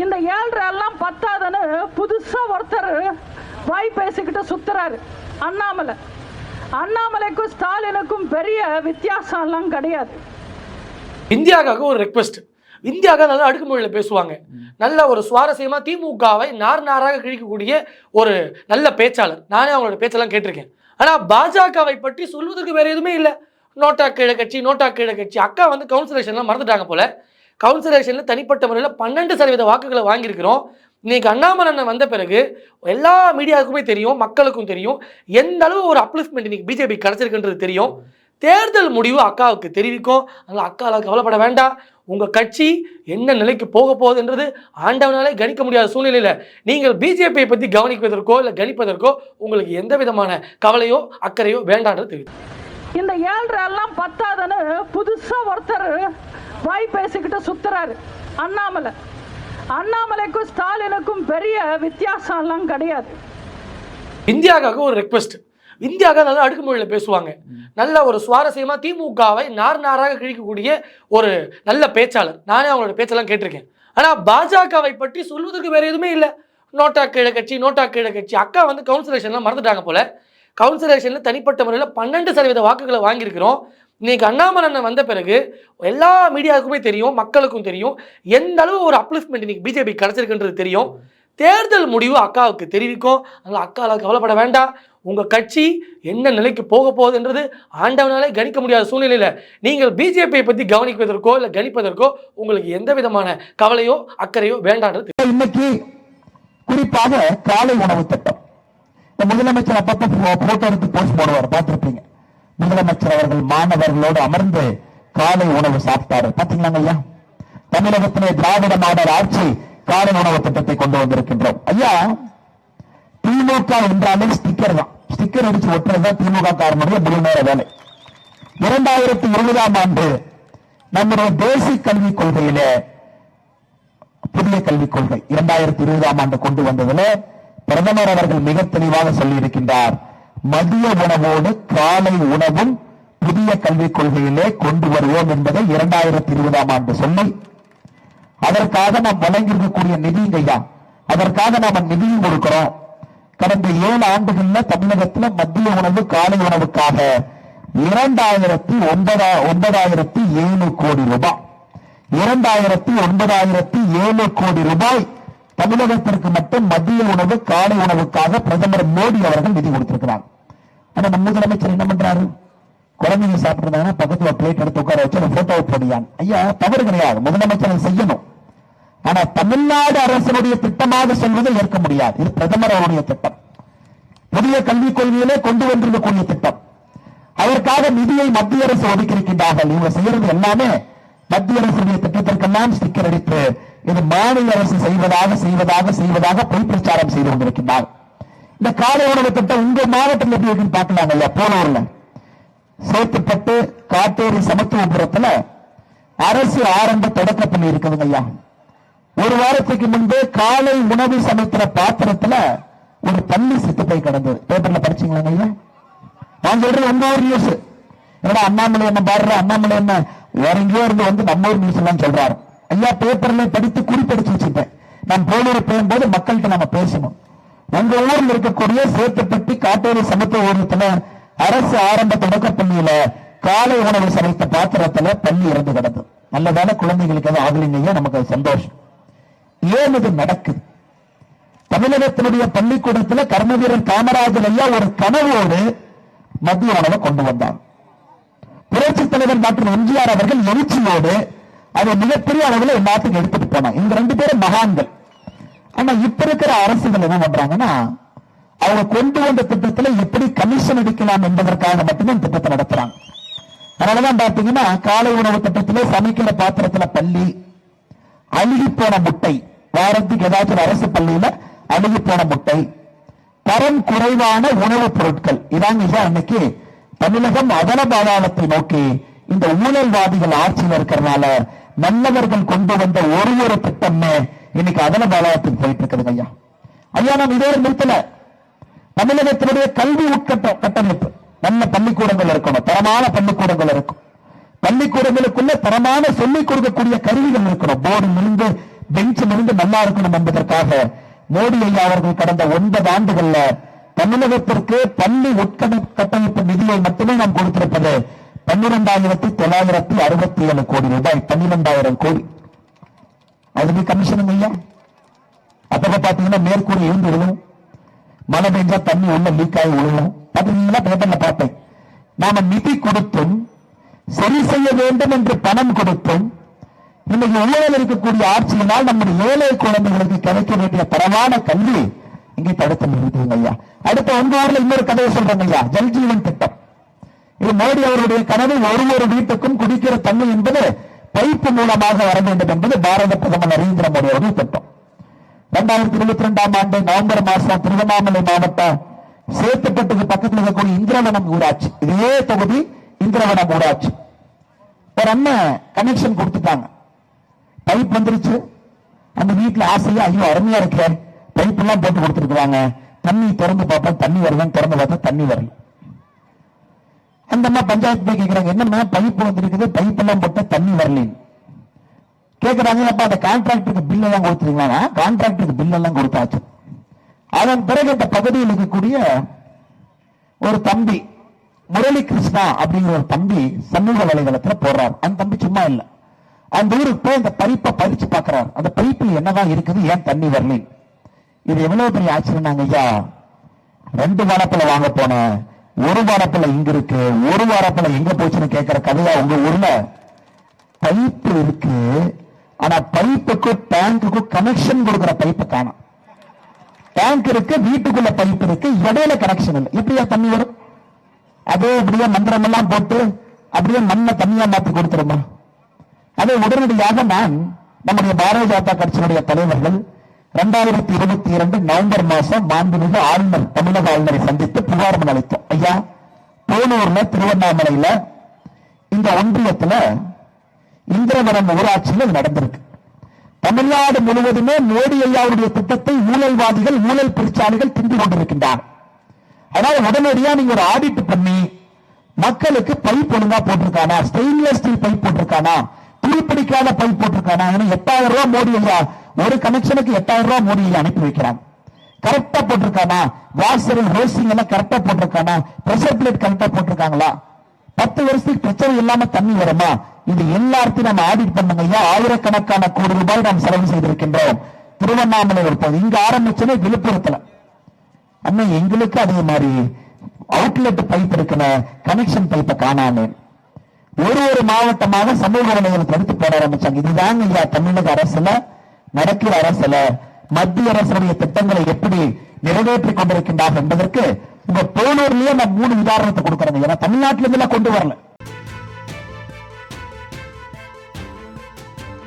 இந்த ஏழ்ரை எல்லாம் பத்தாதுன்னு புதுசா ஒருத்தர் வாய் பேசிக்கிட்டு சுத்துறாரு. அண்ணாமலை. அண்ணாமலைக்கும் ஸ்டாலினுக்கும் பெரிய வித்தியாசம் எல்லாம் கிடையாது. இந்தியாவுக்காக ஒரு ரெக்வெஸ்ட் இந்தியாவுக்காக நல்லா அடுக்குமொழியில் பேசுவாங்க. நல்ல ஒரு சுவாரஸ்யமா திமுகவை நார் நாராக கிழிக்கக்கூடிய ஒரு நல்ல பேச்சாளர். நானே அவங்களோட பேச்செல்லாம் கேட்டிருக்கேன். ஆனா பாஜகவை பற்றி சொல்வதற்கு வேற எதுவுமே இல்லை. நோட்டா கீழே கட்சி நோட்டா கீழே கட்சி. அக்கா வந்து கவுன்சிலேஷன்லாம் மறந்துட்டாங்க போல. கவுன்சிலேஷனில் தனிப்பட்ட முறையில் பன்னெண்டு சதவீத வாக்குகளை வாங்கியிருக்கிறோம். இன்றைக்கி அண்ணாமலை வந்த பிறகு எல்லா மீடியாவுக்குமே தெரியும் மக்களுக்கும் தெரியும் எந்த அளவு ஒரு அப்லிஃப்ட்மெண்ட் இன்றைக்கி பிஜேபி கிடச்சிருக்குன்றது தெரியும். தேர்தல் முடிவு அக்காவுக்கு தெரிவிக்கும். அதனால் அக்காவில் கவலைப்பட வேண்டாம். உங்கள் கட்சி என்ன நிலைக்கு போக போகுதுன்றது ஆண்டவனாலே கணிக்க முடியாத சூழ்நிலையில் நீங்கள் பிஜேபியை பற்றி கவனிப்பதற்கோ இல்லை கணிப்பதற்கோ உங்களுக்கு எந்த விதமான கவலையோ அக்கறையோ வேண்டான்றது தெரியும் இந்த ஏழ்ரை எல்லாம் பத்தாதுன்னு புதுசாக ஒருத்தர் வாய் பேசிக்கிட்டு சுத்துறாரு. அண்ணாமலை. அண்ணாமலைக்கும் ஸ்டாலினுக்கும் பெரிய வித்தியாசம்லாம் கிடையாது. இந்தியாவுக்காக ஒரு ரெக்வெஸ்ட் இந்தியாவுக்காக நல்லா அடுக்குமொழியில் பேசுவாங்க. நல்ல ஒரு சுவாரஸ்யமாக திமுகவை நார் நாராக கிழிக்கக்கூடிய ஒரு நல்ல பேச்சாளர். நானே அவங்களோட பேச்செல்லாம் கேட்டிருக்கேன். ஆனால் பாஜகவை பற்றி சொல்வதற்கு வேறு எதுவுமே இல்லை. நோட்டா கீழே கட்சி நோட்டா கீழே கட்சி. அக்கா வந்து கவுன்சிலேஷன்லாம் மறந்துட்டாங்க போல. கவுன்சிலேஷனில் தனிப்பட்ட முறையில் பன்னெண்டு சதவீத வாக்குகளை வாங்கியிருக்கிறோம். இன்றைக்கி அண்ணாமலை அண்ணன் வந்த பிறகு எல்லா மீடியாவுக்குமே தெரியும் மக்களுக்கும் தெரியும். எந்த அளவு ஒரு அப்லிஃப்ட்மெண்ட் இன்றைக்கி பிஜேபி கிடச்சிருக்குன்றது தெரியும். தேர்தல் முடிவு அக்காவுக்கு தெரிவிக்கும். அதனால் அக்காவில் கவலைப்பட வேண்டாம். உங்கள் கட்சி என்ன நிலைக்கு போக போகுதுன்றது ஆண்டவனாலே கணிக்க முடியாத சூழ்நிலையில் நீங்கள் பிஜேபியை பற்றி கவனிப்பதற்கோ இல்லை கணிப்பதற்கோ உங்களுக்கு எந்த விதமான கவலையோ அக்கறையோ வேண்டான்றது இன்னைக்கு குறிப்பாக காலை உணவு திட்டம். முதலமைச்சர் அப்பப்போ போட்டோ எடுத்து போஸ்ட் போடுவார் பார்த்துருப்பீங்க. முதலமைச்சர் அவர்கள் மாணவர்களோடு அமர்ந்து காலை உணவு சாப்பிட்டாரு. பாத்தீங்களாங்க ஐயா தமிழகத்திலே திராவிட மாடல் ஆட்சி காலை உணவு திட்டத்தை கொண்டு வந்திருக்கின்றோம். ஐயா திமுக என்றாலே ஸ்டிக்கர் தான். ஸ்டிக்கர் அடிச்சு ஒட்டுறதுதான் திமுக காரனுடைய முழு நேர வேலை. இரண்டாயிரத்தி இருபதாம் ஆண்டு நம்முடைய தேசிய கல்விக் கொள்கையில புதிய கல்விக் கொள்கை இரண்டாயிரத்தி இருபதாம் ஆண்டு கொண்டு வந்ததுல பிரதமர் அவர்கள் மிக தெளிவாக சொல்லி இருக்கின்றார் மதிய உணவோடு காலை உணவும் புதிய கல்விக் கொள்கையிலே கொண்டு வருவோம் என்பதை இரண்டாயிரத்தி இருபதாம் ஆண்டு சொல்லி அதற்காக நாம் வழங்கியிருக்கக்கூடிய நிதிங்க ஐயா அதற்காக நாம நிதியும் கொடுக்கிறோம். கடந்த ஏழு ஆண்டுகள்ல தமிழகத்துல மத்திய உணவு காலை உணவுக்காக இரண்டாயிரத்தி ஒன்பதா ஒன்பதாயிரத்தி ஏழு கோடி ரூபாய். இரண்டாயிரத்தி ஒன்பதாயிரத்தி ஏழு கோடி ரூபாய் தமிழகத்திற்கு மட்டும் மத்திய உணவு காலை உணவுக்காக பிரதமர் மோடி அவர்கள் நிதி கொடுத்திருக்கிறார். ஆனா நம்ம முதலமைச்சர் என்ன பண்றாரு? குழந்தைங்க சாப்பிட்டுருந்தாங்கன்னா பக்கத்துல பிளேட் எடுத்து உட்கார வச்சு போட்டோவை போடியான் ஐயா தவறு கிடையாது. முதலமைச்சர் செய்யணும். ஆனா தமிழ்நாடு அரசனுடைய திட்டமாக சொல்வதை ஏற்க முடியாது. இது பிரதமர் அவருடைய திட்டம். புதிய கல்விக் கொள்கையிலே கொண்டு வந்திருக்கக்கூடிய திட்டம். அதற்காக நிதியை மத்திய அரசு ஒதுக்கியிருக்கின்றார்கள். இவங்க செய்யறது எல்லாமே மத்திய அரசுடைய திட்டத்திற்கெல்லாம் ஸ்டிக்கர் அடித்து இது மாநில அரசு செய்வதாக செய்வதாக செய்வதாக பொய் பிரச்சாரம் செய்து கொண்டிருக்கின்றார்கள் இந்த காலை உணவு திட்டம் உங்க மாவட்டத்தில் எப்படி இருக்குன்னு பார்க்கலாம் இல்லையா போனூர்ல சேத்துப்பட்டு காட்டேரி சமத்துவபுரத்துல அரசு ஆரம்ப தொடக்க பண்ணி இருக்குதுங்க ஐயா ஒரு வாரத்துக்கு முன்பு காலை உணவு சமைக்கிற பாத்திரத்துல ஒரு பள்ளி செத்து போய் கிடந்தது. பேப்பர்ல படிச்சீங்களா ஐயா நான் சொல்றது உங்க ஊர் நியூஸ் என்னடா அண்ணாமலை என்ன பாடுற அண்ணாமலை என்ன வேற எங்கேயோ இருந்து வந்து நம்ம ஊர் நியூஸ் எல்லாம் சொல்றாரு. ஐயா பேப்பர்ல படித்து குறிப்படிச்சு வச்சுட்டேன் நான் போலூர் போகும்போது மக்கள்கிட்ட நம்ம பேசணும். எங்க ஊர்ல இருக்கக்கூடிய சேத்துப்பட்டி காட்டேரி சமத்துவ ஊரத்துல அரசு ஆரம்ப தொடக்க பள்ளியில காலை உணவு சமைத்த பாத்திரத்துல பள்ளி இறந்து கிடந்தது நல்லதான குழந்தைகளுக்கு எதுவும் ஆகலைங்க நமக்கு அது சந்தோஷம். ஏன் இது நடக்குது? தமிழகத்தினுடைய பள்ளிக்கூடத்துல கர்மவீரன் காமராஜர் ஐயா ஒரு கனவோடு மத்திய உணவை கொண்டு வந்தார். புரட்சி தலைவர் டாக்டர் எம்ஜிஆர் அவர்கள் எழுச்சியோடு அதை மிகப்பெரிய அளவில் நாட்டுக்கு எடுத்துட்டு போனார். இந்த ரெண்டு பேரும் மகான்கள். ஆனா இப்ப இருக்கிற அரசுகள் என்ன பண்றாங்கன்னா அவங்க கொண்டு வந்த திட்டத்துல எப்படி கமிஷன் அடிக்கலாம் என்பதற்காக மட்டுமே இந்த திட்டத்தை நடத்துறாங்க. அதனாலதான் பாத்தீங்கன்னா காலை உணவு திட்டத்திலே சமைக்கிற பாத்திரத்துல பள்ளி அழுகி போன முட்டை வாரத்துக்கு ஏதாச்சும் அரசு பள்ளியில அழுகி போன முட்டை தரம் குறைவான உணவுப் பொருட்கள் இதாங்க ஐயா இன்னைக்கு தமிழகம் அதல பாதாளத்தை நோக்கி இந்த ஊழல்வாதிகள் ஆட்சியில் இருக்கிறதுனால நல்லவர்கள் கொண்டு வந்த ஒரு ஒரு திட்டமே இன்னைக்கு அதன பாதாளத்துக்கு போயிட்டு இருக்குதுங்க ஐயா. ஐயா நாம் இதோடு நிறுத்தல. தமிழகத்தினுடைய கல்வி உட்கட்ட கட்டமைப்பு. நல்ல பள்ளிக்கூடங்கள் இருக்கணும். தரமான பள்ளிக்கூடங்கள் இருக்கும். பள்ளிக்கூடங்களுக்குள்ள தரமான சொல்லிக் கொடுக்கக்கூடிய கருவிகள் இருக்கணும். போர்டு இருந்து பெஞ்ச் இருந்து நல்லா இருக்கணும் என்பதற்காக மோடி ஐயா அவர்கள் கடந்த ஒன்பது ஆண்டுகள்ல தமிழகத்திற்கு பள்ளி உட்கட்டமைப்பு நிதியை மட்டுமே நாம் கொடுத்திருப்பது பன்னிரெண்டாயிரத்தி தொள்ளாயிரத்தி அறுபத்தி ஏழு கோடி ரூபாய். பன்னிரெண்டாயிரம் கோடி. அதுக்கு கமிஷனும் ஐயா அப்ப பாத்தீங்கன்னா மேற்கூரை இருந்து விழும் மழை பெஞ்சா தண்ணி உள்ள லீக் ஆகி விழுவும் பாத்தீங்கன்னா பேப்பர்ல பார்த்தேன். நாம நிதி கொடுத்தும் சரி செய்ய வேண்டும் என்று பணம் கொடுத்தும் இன்னைக்கு உள்ளதில் இருக்கக்கூடிய ஆட்சியினால் நம்முடைய ஏழை குழந்தைகளுக்கு கிடைக்க வேண்டிய தரமான கல்வி இங்கே தடுத்து நிறுத்துங்க ஐயா. அடுத்த உங்க ஊர்ல இன்னொரு கதையை சொல்றேங்க ஐயா. ஜல்ஜீவன் திட்டம். இது மோடி அவருடைய கனவு ஒரு ஒரு வீட்டுக்கும் குடிக்கிற தண்ணி என்பது பைப்பு மூலமாக வர வேண்டும் என்பது பாரத பிரதமர் நரேந்திர மோடி அவர்கள் திட்டம். இரண்டாயிரத்தி இருபத்தி ரெண்டாம் ஆண்டு நவம்பர் மாசம் திருவண்ணாமலை மாவட்டம் சேத்துப்பட்டுக்கு பக்கத்தில் இருக்கக்கூடிய இந்திரவனம் ஊராட்சி. இதே தொகுதி இந்திரவனம் ஊராட்சி. ஒரு அண்ணன் கனெக்ஷன் கொடுத்துட்டாங்க? பைப் வந்துருச்சு. அந்த வீட்டுல ஆசையா ஐயோ அருமையா இருக்கே. பைப் எல்லாம் போட்டு கொடுத்துருக்காங்க தண்ணி திறந்து பார்ப்போம் தண்ணி வருதுன்னு திறந்து பார்த்தா தண்ணி வரல. அந்த அம்மா பஞ்சாயத்து போய் கேட்கிறாங்க என்னம்மா பைப்பு வந்துருக்குது? பைப் எல்லாம் போட்டா தண்ணி வரலன்னு கேட்கிறாங்க அப்ப அந்த கான்ட்ராக்டருக்கு பில் எல்லாம் கொடுத்துருங்களா கான்ட்ராக்டருக்கு பில் எல்லாம் கொடுத்தாச்சு. அதன் பிறகு அந்த பகுதியில் இருக்கக்கூடிய ஒரு தம்பி முரளி கிருஷ்ணா அப்படிங்கிற ஒரு தம்பி சமூக வலைதளத்துல போடுறார். அந்த தம்பி சும்மா இல்லை. அந்த ஊருக்கு போய் அந்த பைப்பை பறிச்சு பார்க்கிறார் அந்த பைப்பில் என்னதான் இருக்குது ஏன் தண்ணி வரலை இது எவ்வளவு பெரிய ஆச்சரியம் ஐயா. ரெண்டு மனப்பில் வாங்க போனேன். ஒரு வாரத்துல இங்க இருக்கு ஒரு வாரத்துல எங்க போச்சுன்னு கேட்கிற கதையா உங்க ஊர்ல? பைப் இருக்கு. ஆனா பைப்புக்கும் டேங்குக்கும் கனெக்ஷன் கொடுக்கிற பைப்பு காணும். டேங்க் இருக்கு வீட்டுக்குள்ள பைப் இருக்கு இடையில கனெக்ஷன் இல்லை. எப்படியா தண்ணி வரும்? அதே அப்படியே மந்திரம் எல்லாம் போட்டு அப்படியே மண்ணை தண்ணியா மாத்தி கொடுத்துருமா? அதே உடனடியாக நான் நம்முடைய பாரதிய ஜனதா கட்சியினுடைய தலைவர்கள் இரண்டாயிரத்தி இருபத்தி இரண்டு நவம்பர் மாசம் மாண்புமிகு ஆளுநர் தமிழக ஆளுநரை சந்தித்து புகார் மனு அளித்தோம் ஐயா போனூர்ல திருவண்ணாமலையில இந்த ஒன்றியத்துல இந்திரவரம் ஊராட்சியில் நடந்திருக்கு. தமிழ்நாடு முழுவதுமே மோடி ஐயாவுடைய திட்டத்தை ஊழல்வாதிகள் ஊழல் பெருச்சாளிகள் திண்டு கொண்டிருக்கின்றார் அதனால உடனடியா நீங்க ஒரு ஆடிட் பண்ணி மக்களுக்கு பைப் ஒழுங்கா போட்டிருக்கானா? ஸ்டெயின்லெஸ் ஸ்டீல் பைப் போட்டிருக்கானா? துருப்பிடிக்காத பைப் போட்டிருக்கானா? எட்டாயிரம் ரூபாய் மோடி ஐயா ஒரு கனெக்ஷனுக்கு எட்டாயிரம் ரூபாய் மோடியில் அனுப்பி வைக்கிறாங்க கரெக்டா போட்டிருக்கானா? வாசல் ஹோசிங் எல்லாம் கரெக்டா போட்டிருக்கானா? பிரஷர் பிளேட் கரெக்டா போட்டிருக்காங்களா? பத்து வருஷத்துக்கு பிரச்சனை இல்லாம தண்ணி வருமா? இது எல்லாத்தையும் நம்ம ஆடிட் பண்ணுங்க ஐயா. ஆயிரக்கணக்கான கோடி ரூபாய் நாம் செலவு செய்திருக்கின்றோம். திருவண்ணாமலை ஒரு பகுதி. இங்க ஆரம்பிச்சதே விழுப்புரத்துல. அண்ணன் எங்களுக்கு அதே மாதிரி அவுட்லெட் பைப் இருக்கிற கனெக்ஷன் பைப்பை காணாமே. ஒரு ஒரு மாவட்டமாக சமூக வலைதளத்தை எடுத்து போட ஆரம்பிச்சாங்க. இதுதாங்க ஐயா தமிழக அரசுல நடக்கிற அரசுல மத்திய அரசுடைய திட்டங்களை எப்படி நிறைவேற்றிக் கொண்டிருக்கின்றார் என்பதற்கு உங்க போனூர்லயே நான் மூணு உதாரணத்தை கொடுக்கறேன் ஏன்னா தமிழ்நாட்டில இருந்து எல்லாம் கொண்டு வரல.